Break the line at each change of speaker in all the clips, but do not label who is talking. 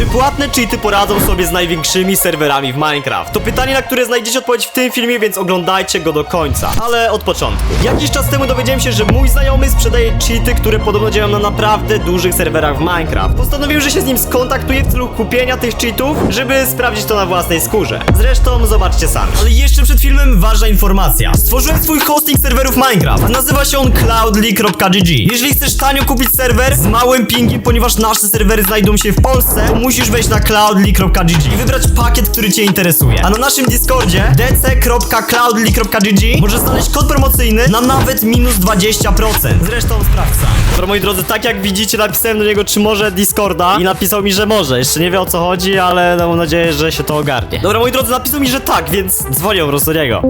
Czy płatne cheaty poradzą sobie z największymi serwerami w Minecraft? To pytanie, na które znajdziecie odpowiedź w tym filmie, więc oglądajcie go do końca. Ale od początku. Jakiś czas temu dowiedziałem się, że mój znajomy sprzedaje cheaty, które podobno działają na naprawdę dużych serwerach w Minecraft. Postanowiłem, że się z nim skontaktuję w celu kupienia tych cheatów, żeby sprawdzić to na własnej skórze. Zresztą zobaczcie sami. Ale jeszcze przed filmem ważna informacja. Stworzyłem swój hosting serwerów Minecraft. Nazywa się on cloudly.gg. Jeżeli chcesz tanio kupić serwer z małym pingiem, ponieważ nasze serwery znajdują się w Polsce, to musisz wejść na cloudly.gg i wybrać pakiet, który cię interesuje. A na naszym Discordzie dc.cloudly.gg możesz znaleźć kod promocyjny na nawet minus 20%. Zresztą sprawdź sam. Dobra, moi drodzy, tak jak widzicie, napisałem do niego, czy może Discorda i napisał mi, że może. Jeszcze nie wie o co chodzi, ale no, mam nadzieję, że się to ogarnie. Dobra, moi drodzy, napisał mi, że tak, więc dzwonię po prostu do niego.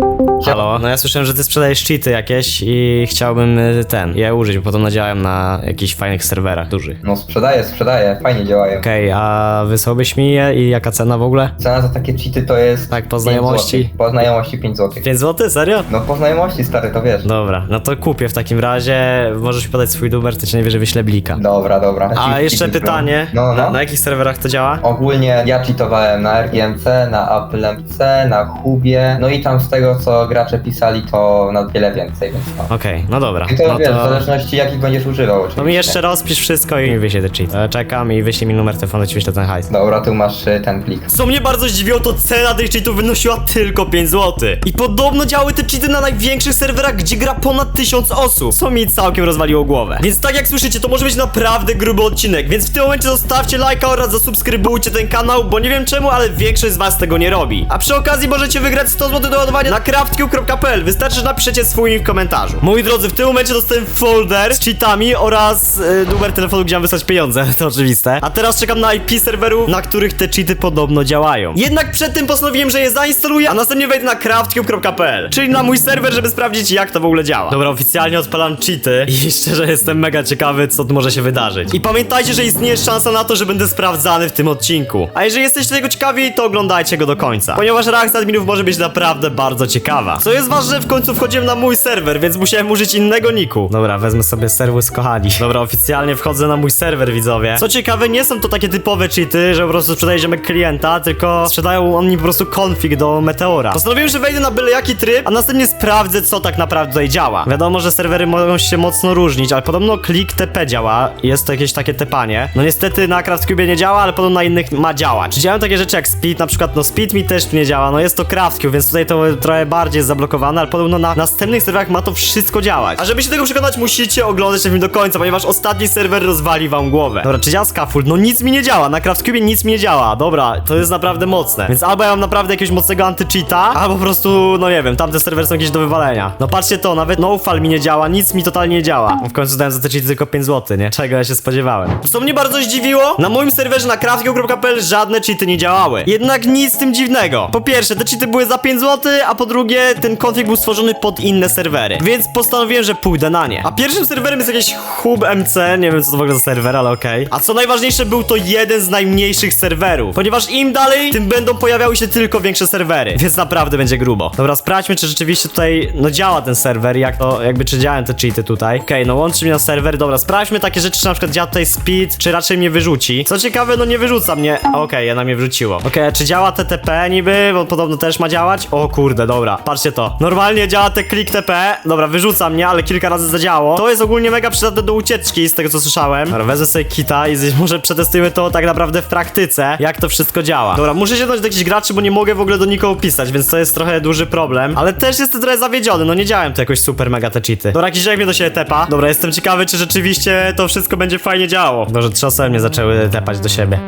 Halo, no ja słyszałem, że ty sprzedajesz cheaty jakieś i chciałbym y, ten, je użyć, bo potem nadziałałem na jakichś fajnych serwerach dużych.
No sprzedaję, sprzedaję, fajnie działają.
Okej, a wysłałbyś mi je i jaka cena w ogóle?
Cena za takie cheaty to jest...
Tak, po
5
znajomości.
złotych. Po znajomości 5 zł.
5 zł? Serio?
No po znajomości stary, to wiesz.
Dobra, no to kupię w takim razie. Możesz mi podać swój numer, to ci najwyżej wyślę blika.
Dobra, dobra.
A jeszcze
cheaty
pytanie,
No, no.
na, na jakich serwerach to działa?
Ogólnie ja cheatowałem na RGMC, na AppleMC, na Hubie, no i tam z tego co gracze pisali to na wiele więcej, więc no.
Okej, no dobra.
I to
no
wiesz, w
to...
zależności jakich będziesz używał oczywiście.
To mi jeszcze rozpisz wszystko i mi wyślij te cheat. E, Czekam i wyślij mi numer telefonu, ci wyślę ten hajs.
Dobra, tu masz y, ten plik.
Co mnie bardzo zdziwiło, to cena tych cheatów wynosiła tylko 5 zł. I podobno działały te cheaty na największych serwerach, gdzie gra ponad 1000 osób. Co mi całkiem rozwaliło głowę. Więc tak jak słyszycie, to może być naprawdę gruby odcinek. Więc w tym momencie zostawcie lajka oraz zasubskrybujcie ten kanał, bo nie wiem czemu, ale większość z was tego nie robi. A przy okazji możecie wygrać 100 zł do ładowania na craftcube.pl. Wystarczy, że napiszecie swój w komentarzu. Moi drodzy, w tym momencie dostałem folder z cheatami oraz numer telefonu, gdzie mam wysłać pieniądze. To oczywiste. A teraz czekam na IP serwerów, na których te cheaty podobno działają. Jednak przed tym postanowiłem, że je zainstaluję, a następnie wejdę na craftcube.pl, czyli na mój serwer, żeby sprawdzić, jak to w ogóle działa. Dobra, oficjalnie odpalam cheaty i szczerze jestem mega ciekawy, co tu może się wydarzyć. I pamiętajcie, że istnieje szansa na to, że będę sprawdzany w tym odcinku. A jeżeli jesteście tego ciekawi, to oglądajcie go do końca. Ponieważ reakcja adminów może być naprawdę bardzo ciekawa. Co jest ważne, w końcu wchodziłem na mój serwer, więc musiałem użyć innego niku. Dobra, wezmę sobie serwis kochani. Dobra, oficjalnie wchodzę na mój serwer, widzowie. Co ciekawe, nie są to takie typowe cheaty, że po prostu sprzedaje ziomek klienta, tylko sprzedają oni po prostu config do Meteora. Postanowiłem, że wejdę na byle jaki tryb, a następnie sprawdzę, co tak naprawdę tutaj działa. Wiadomo, że serwery mogą się mocno różnić, ale podobno klik TP działa. Jest to jakieś takie tepanie. No niestety na CraftCube nie działa, ale podobno na innych ma działać. Czy działają takie rzeczy jak speed, na przykład no speed mi też nie działa, no jest to CraftCube, więc tutaj to trochę bardziej jest zablokowane, ale podobno na następnych serwerach ma to wszystko działać. A żeby się tego przekonać, musicie oglądać ten film do końca, ponieważ ostatni serwer rozwali wam głowę. Dobra, czy działa scaffold? No nic mi nie działa, na CraftCube nic mi nie działa. Dobra, to jest naprawdę mocne. Więc albo ja mam naprawdę jakiegoś mocnego anty-cheata, albo po prostu, no nie wiem, tamte serwery są jakieś do wywalenia. No patrzcie to, nawet NoFall mi nie działa, nic mi totalnie nie działa. W końcu dałem za te cheaty tylko 5 zł, nie? Czego ja się spodziewałem. Co mnie bardzo zdziwiło, na moim serwerze na craftgo.pl żadne cheaty nie działały. Jednak nic z tym dziwnego. Po pierwsze, te cheaty były za 5 zł, a po drugie, ten konfig był stworzony pod inne serwery. Więc postanowiłem, że pójdę na nie. A pierwszym serwerem jest jakiś Hub MC, nie wiem co to w ogóle za serwer, ale okej. A co najważniejsze, był to jeden z najmniejszych serwerów. Ponieważ im dalej, tym będą pojawiały się tylko większe serwery. Więc naprawdę będzie grubo. Dobra, sprawdźmy, czy rzeczywiście tutaj, no działa ten serwer, jak to, jakby czy działają te cheaty tutaj. Okej, no łączy mnie na serwer, dobra, sprawdźmy takie rzeczy, czy na przykład działa tutaj speed, czy raczej mnie wyrzuci. Co ciekawe, no nie wyrzuca mnie. Okej, jedna mnie wrzuciło. Okej, a czy działa TTP niby, bo podobno też ma działać? O kurde, dobra, patrzcie to. Normalnie działa te klik TP, dobra, wyrzuca mnie, ale kilka razy zadziałało. To jest ogólnie mega przydatne do ucieczki, z tego co słyszałem. Dobra, wezmę sobie kita i może przetestujemy to tak naprawdę w praktyce, jak to wszystko działa. Dobra, muszę się dać do jakichś graczy, bo nie mogę w ogóle do nikogo pisać, więc to jest trochę duży problem. Ale też jestem trochę zawiedziony, no nie działałem tu jakoś super mega te cheaty. Dobra, jakiś jak mnie do siebie tepa. Dobra, jestem ciekawy, czy rzeczywiście to wszystko będzie fajnie działało. Może trzy osoby mnie zaczęły tepać do siebie.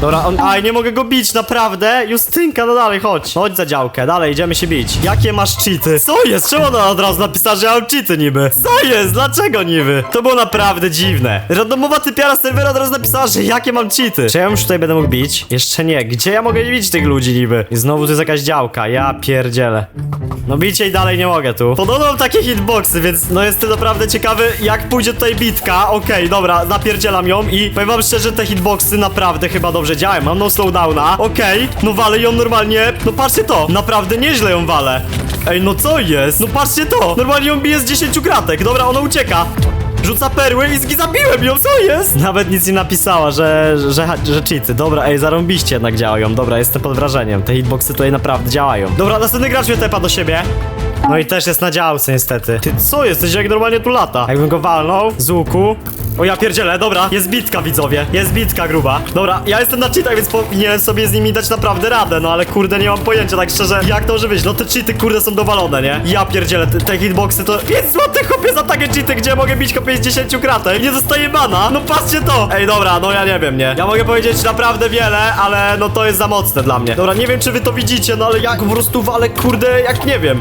Dobra, on. Aj, nie mogę go bić, naprawdę? Justynka, no dalej, chodź. Chodź za działkę, dalej, idziemy się bić. Jakie masz cheaty? Co jest? Czemu ona od razu napisała, że ja mam cheaty niby? Co jest? Dlaczego niby? To było naprawdę dziwne. Randomowa typiara serwera od razu napisała, że jakie mam cheaty. Czy ja już tutaj będę mógł bić? Jeszcze nie. Gdzie ja mogę bić tych ludzi niby? I znowu tu jest jakaś działka, ja pierdzielę. No bicie i dalej nie mogę tu. Podobno mam takie hitboxy, więc no jestem naprawdę ciekawy, jak pójdzie tutaj bitka. Okej, dobra, napierdzielam ją i powiem wam szczerze, te hitboxy naprawdę chyba dobrze działają. Mam no slowdowna. Okej, no walę ją normalnie. No patrzcie to, naprawdę nieźle ją walę. Ej, no co jest? No patrzcie to, normalnie ją bije z 10 kratek. Dobra, ona ucieka. Rzuca perły i zabiłem ją, co jest? Nawet nic nie napisała, że, że, że cheaty. Dobra, ej, zarąbiście jednak działają. Dobra, jestem pod wrażeniem. Te hitboxy tutaj naprawdę działają. Dobra, następny gracz mnie tepa do siebie. No i też jest na działce niestety. Ty co jesteś jak normalnie tu lata? Jakbym go walnął z łuku. O ja pierdzielę, dobra, jest bitka widzowie, jest bitka gruba. Dobra, ja jestem na cheatach, więc powinienem sobie z nimi dać naprawdę radę, no ale kurde nie mam pojęcia tak szczerze, jak to może być. No te cheaty kurde są dowalone, nie? Ja pierdzielę, te, te hitboxy to 5 złotych chłopie za takie cheaty, gdzie mogę bić kopie z 10 kratek. Nie dostaję bana, no patrzcie to. Ej dobra, no ja nie wiem, nie? Ja mogę powiedzieć naprawdę wiele, ale no to jest za mocne dla mnie. Dobra, nie wiem czy wy to widzicie, no ale jak po prostu walę kurde, jak nie wiem.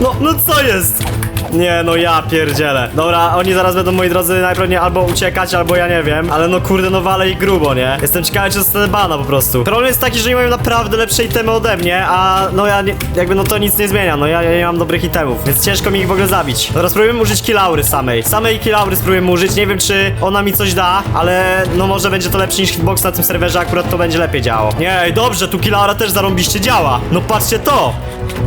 No, no co jest? Nie, no ja pierdzielę. Dobra, oni zaraz będą, moi drodzy, najpewniej albo uciekać, albo ja nie wiem. Ale no kurde, no wale i grubo, nie? Jestem ciekawy, czy dostanę bana po prostu. Problem jest taki, że oni mają naprawdę lepsze itemy ode mnie, a no ja nie, jakby no to nic nie zmienia, no ja, ja nie mam dobrych itemów, więc ciężko mi ich w ogóle zabić. Dobra, spróbujemy użyć kilaury samej. Samej kilaury spróbujemy użyć, nie wiem czy ona mi coś da, ale no może będzie to lepsze niż hitbox na tym serwerze, akurat to będzie lepiej działało. Nie, dobrze, tu kilaura też zarąbiście działa. No patrzcie to!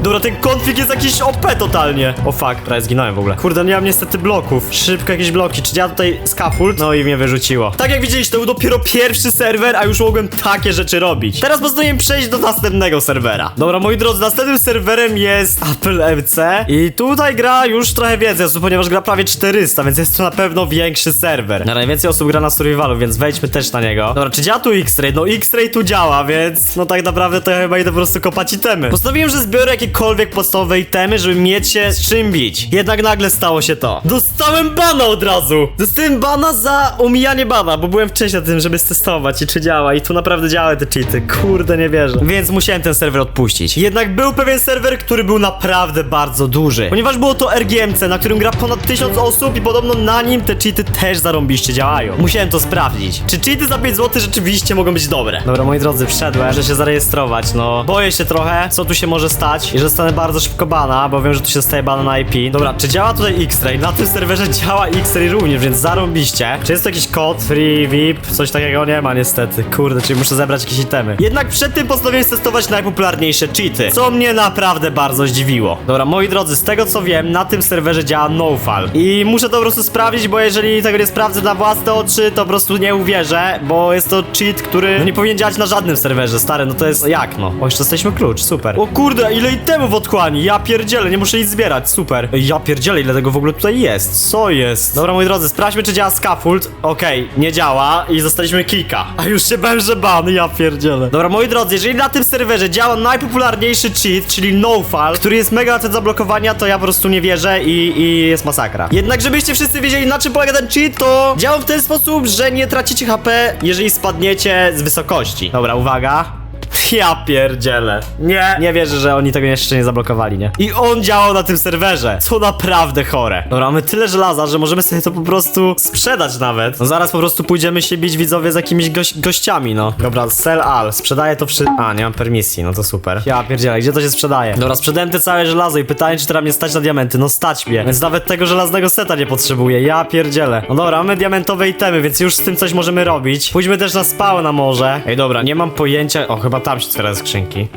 Dobra, ten konfig jest jakiś OP totalnie. O fuck, prawie zginąłem w ogóle. Kurde, nie mam niestety bloków. Szybko jakieś bloki. Czy ja tutaj scaffold? No i mnie wyrzuciło. Tak jak widzieliście, to był dopiero pierwszy serwer, a już mogłem takie rzeczy robić. Teraz postanowiłem przejść do następnego serwera. Dobra, moi drodzy, następnym serwerem jest Apple MC i tutaj gra już trochę więcej osób, ponieważ gra prawie 400, więc jest to na pewno większy serwer. Na najwięcej osób gra na survivalu, więc wejdźmy też na niego. Dobra, czy działa tu X-Ray? No X-Ray tu działa, więc no tak naprawdę to ja chyba idę po prostu kopać itemy. Postanowiłem, że zbiorę jakiekolwiek podstawowe itemy, żeby mieć się z czym bić. Jednak nagle stało się to. Dostałem bana od razu! Dostałem bana za omijanie bana, bo byłem wcześniej na tym, żeby stestować i czy działa i tu naprawdę działały te cheaty. Kurde, nie wierzę. Więc musiałem ten serwer odpuścić. Jednak był pewien serwer, który był naprawdę bardzo duży. Ponieważ było to RGMC, na którym gra ponad 1000 osób i podobno na nim te cheaty też zarąbiście działają. Musiałem to sprawdzić. Czy cheaty za 5 zł rzeczywiście mogą być dobre? Dobra, moi drodzy, wszedłem, że się zarejestrować, no. Boję się trochę, co tu się może stać i że dostanę bardzo szybko bana, bo wiem, że tu się dostaje bana na IP. Dobra, czy działa tutaj X-Ray? Na tym serwerze działa X-Ray również, więc zarąbiście. Czy jest to jakiś kod, free, VIP? Coś takiego nie ma niestety. Kurde, czyli muszę zebrać jakieś itemy. Jednak przed tym postanowiłem testować najpopularniejsze cheaty, co mnie naprawdę bardzo zdziwiło. Dobra, moi drodzy, z tego co wiem, na tym serwerze działa NoFall. I muszę to po prostu sprawdzić, bo jeżeli tego nie sprawdzę na własne oczy, to po prostu nie uwierzę, bo jest to cheat, który no, nie powinien działać na żadnym serwerze, stary, no to jest jak no? O, jeszcze dostaliśmy klucz, super. O kurde, ile itemów odchłani, ja pierdzielę, nie muszę nic zbierać, super. Ja pierdzielę, ile tego w ogóle tutaj jest, co jest? Dobra, moi drodzy, sprawdźmy, czy działa scaffold. Okej, nie działa i zostaliśmy kilka. A już się bałem, że ban, ja pierdzielę. Dobra, moi drodzy, jeżeli na tym serwerze działa najpopularniejszy cheat, czyli NoFall, który jest mega łatwy do zablokowania, to ja po prostu nie wierzę i, i jest masakra. Jednak, żebyście wszyscy wiedzieli, na czym polega ten cheat, to działa w ten sposób, że nie tracicie HP, jeżeli spadniecie z wysokości. Dobra, uwaga. Ja pierdzielę. Nie, nie wierzę, że oni tego jeszcze nie zablokowali, nie? I on działał na tym serwerze, co naprawdę chore. Dobra, mamy tyle żelaza, że możemy sobie to po prostu sprzedać nawet. No zaraz po prostu pójdziemy się bić widzowie z jakimiś goś gościami, no. Dobra, sell all, sprzedaję to przy... A, nie mam permisji, no to super. Ja pierdzielę, gdzie to się sprzedaje? Dobra, sprzedałem te całe żelazo i pytanie, czy teraz mnie stać na diamenty. No stać mnie, więc nawet tego żelaznego seta nie potrzebuję, ja pierdzielę. No dobra, mamy diamentowe itemy, więc już z tym coś możemy robić. Pójdźmy też na spawn na morze. Ej, dobra, nie mam pojęcia... O, chyba tam otwiera skrzynki.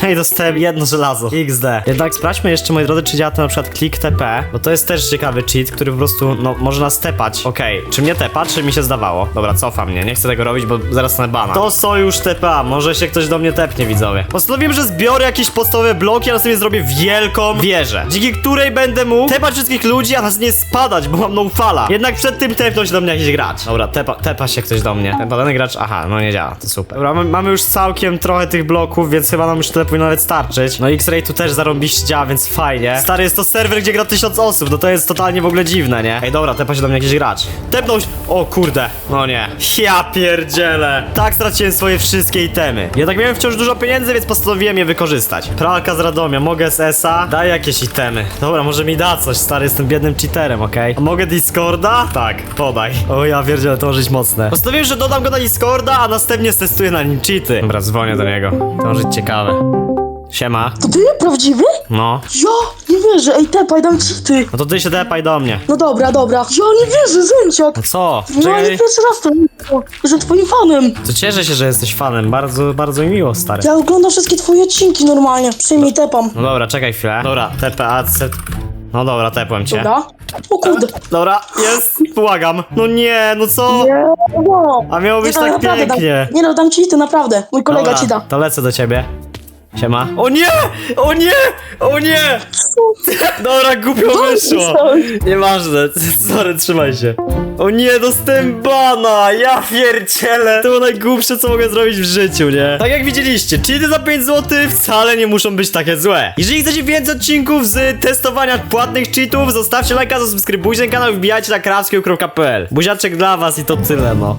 Hej, dostałem jedno żelazo. XD. Jednak sprawdźmy jeszcze, moi drodzy, czy działa to na przykład klik TP, bo to jest też ciekawy cheat, który po prostu, no, może nas tepać. Okej, czy mnie tepa, czy mi się zdawało? Dobra, cofam mnie, nie chcę tego robić, bo zaraz na bana. To sojusz TPA, może się ktoś do mnie tepnie, widzowie. Postanowiłem, że zbiorę jakieś podstawowe bloki, a następnie zrobię wielką wieżę, dzięki której będę mógł tepać wszystkich ludzi, a następnie spadać, bo mam no fala. Jednak przed tym tepnął się do mnie jakiś gracz. Dobra, tepa, tepa się ktoś do mnie. Ten dany gracz, aha, no nie działa, to super. Dobra, mamy, mamy już całkiem trochę tych bloków, więc chyba nam już tyle powinno nawet starczyć. No X-Ray tu też zarąbiście działa, więc fajnie. Stary, jest to serwer, gdzie gra tysiąc osób, no to jest totalnie w ogóle dziwne, nie? Ej, dobra, tepa się do mnie jakiś gracz. Tepnął się... O kurde, no nie. Ja pierdzielę. Tak straciłem swoje wszystkie itemy. Jednak miałem wciąż dużo pieniędzy, więc postanowiłem je wykorzystać. Pralka z Radomia, mogę z ESA? Daj jakieś itemy. Dobra, może mi da coś, stary, jestem biednym cheaterem, okej? Mogę Discorda? Tak, podaj. O ja pierdzielę, to może być mocne. Postanowiłem, że dodam go na Discorda, a następnie testuję na nim cheaty. Dobra, dzwonię do niego. To może być ciekawe. Siema.
To ty? Prawdziwy?
No.
Ja nie wierzę, ej tepaj, dam ci ty.
No to ty się depaj do mnie.
No dobra, dobra. Ja nie wierzę, Zęciak.
No co?
No
Czekaj.
pierwszy raz to że twoim fanem.
To cieszę się, że jesteś fanem. Bardzo, bardzo mi miło, stary.
Ja oglądam wszystkie twoje odcinki normalnie. Przyjmij tepam.
No dobra, czekaj chwilę. Dobra, TPAC. No dobra, tepłem cię.
Dobra. O kurde.
Dobra, jest, błagam. No nie, no co?
Nie, no.
A miało być
no,
tak
naprawdę dam-
pięknie.
Nie no, dam ci ty, naprawdę. Mój kolega
Dobra,
ci da.
to lecę do ciebie. Siema. O nie! O nie! O nie! Dobra, głupio wyszło. Nieważne, sorry, trzymaj się. O nie, dostałem bana! Ja pierdzielę! To było najgłupsze, co mogę zrobić w życiu, nie? Tak jak widzieliście, cheaty za 5 zł wcale nie muszą być takie złe. Jeżeli chcecie więcej odcinków z testowania płatnych cheatów, zostawcie lajka, zasubskrybujcie ten kanał i wbijajcie na krawskiego.pl. Buziaczek dla was i to tyle, no.